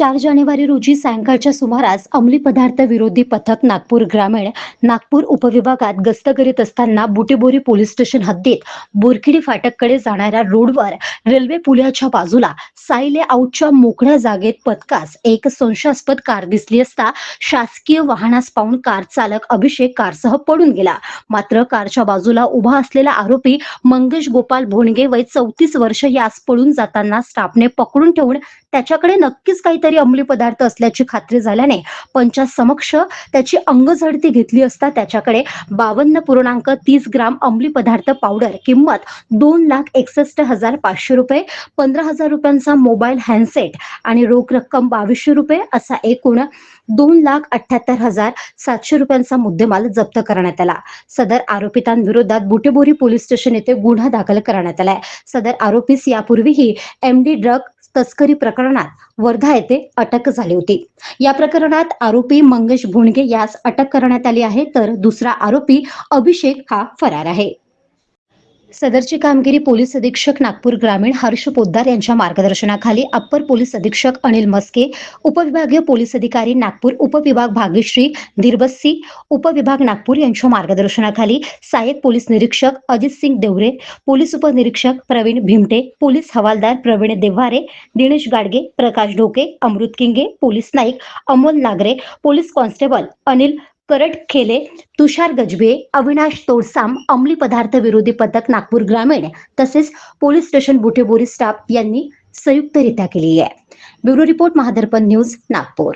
चार जानेवारी रोजी सायंकाळच्या सुमारास अंमली पदार्थ विरोधी पथक नागपूर ग्रामीण नागपूर उपविभागात गस्त करीत असताना बुटेबोरी पोलीस स्टेशन हद्दीत बोरखिडी फाटककडे जाणाऱ्या रोडवर रेल्वे पुलाच्या बाजूला सायले आऊटच्या मोकळ्या जागेत पथकास एक संशयास्पद कार दिसली असता शासकीय वाहनास पाहून कार चालक अभिषेक कारसह पडून गेला. मात्र कारच्या बाजूला उभा असलेला आरोपी मंगेश गोपाल भोणगे वय चौतीस वर्ष यास पळून जाताना स्टाफने पकडून ठेवून त्याच्याकडे नक्कीच काहीतरी अंमली पदार्थ असल्याची खात्री झाल्याने पंचा समक्ष त्याची अंगझडती घेतली असता त्याच्याकडे बावन्न पूर्णांक तीस ग्राम अंमली पदार्थ पावडर किंमत दोन लाख एकसष्ट हजार पाचशे रुपये पंधरा हजार रुपयांचा मोबाईल हँडसेट आणि रोख रक्कम बावीसशे रुपये असा एकूण दोन लाख अठ्याहत्तर हजार सातशे रुपयांचा मुद्देमाल जप्त करण्यात आला. सदर आरोपितांविरोधात बुटेबोरी पोलीस स्टेशन येथे गुन्हा दाखल करण्यात आलाय. सदर आरोपीस यापूर्वीही एमडी ड्रग तस्करी प्रकरणात वर्धा येथे अटक झाली होती. या प्रकरणात आरोपी मंगेश भुणगे यास अटक करण्यात आली आहे तर दुसरा आरोपी अभिषेक हा फरार आहे. सदरची कामगिरी पोलीस अधीक्षक नागपूर ग्रामीण हर्ष पोद्दार यांच्या मार्गदर्शनाखाली अप्पर पोलीस अधीक्षक अनिल मस्के उपविभागीय पोलीस अधिकारी नागपूर उपविभाग भाग्यश्री धीरबस्सी उपविभाग नागपूर यांच्या मार्गदर्शनाखाली सहाय्यक पोलीस निरीक्षक अजित सिंग देवरे पोलीस उपनिरीक्षक प्रवीण भीमटे पोलीस हवालदार Pravin Devhare Dinesh Gadge Prakash Dhoke Amrut Kinge police Naik Amol Nagare police constable Anil Karatkhele Tushar Gajbe Avinash Todsam अंमली पदार्थ विरोधी पथक नागपूर ग्रामीण तसेच पोलीस स्टेशन बुटेबोरी स्टाफ यांनी संयुक्तरित्या केली आहे. Bureau report Mahadarpan news Nagpur.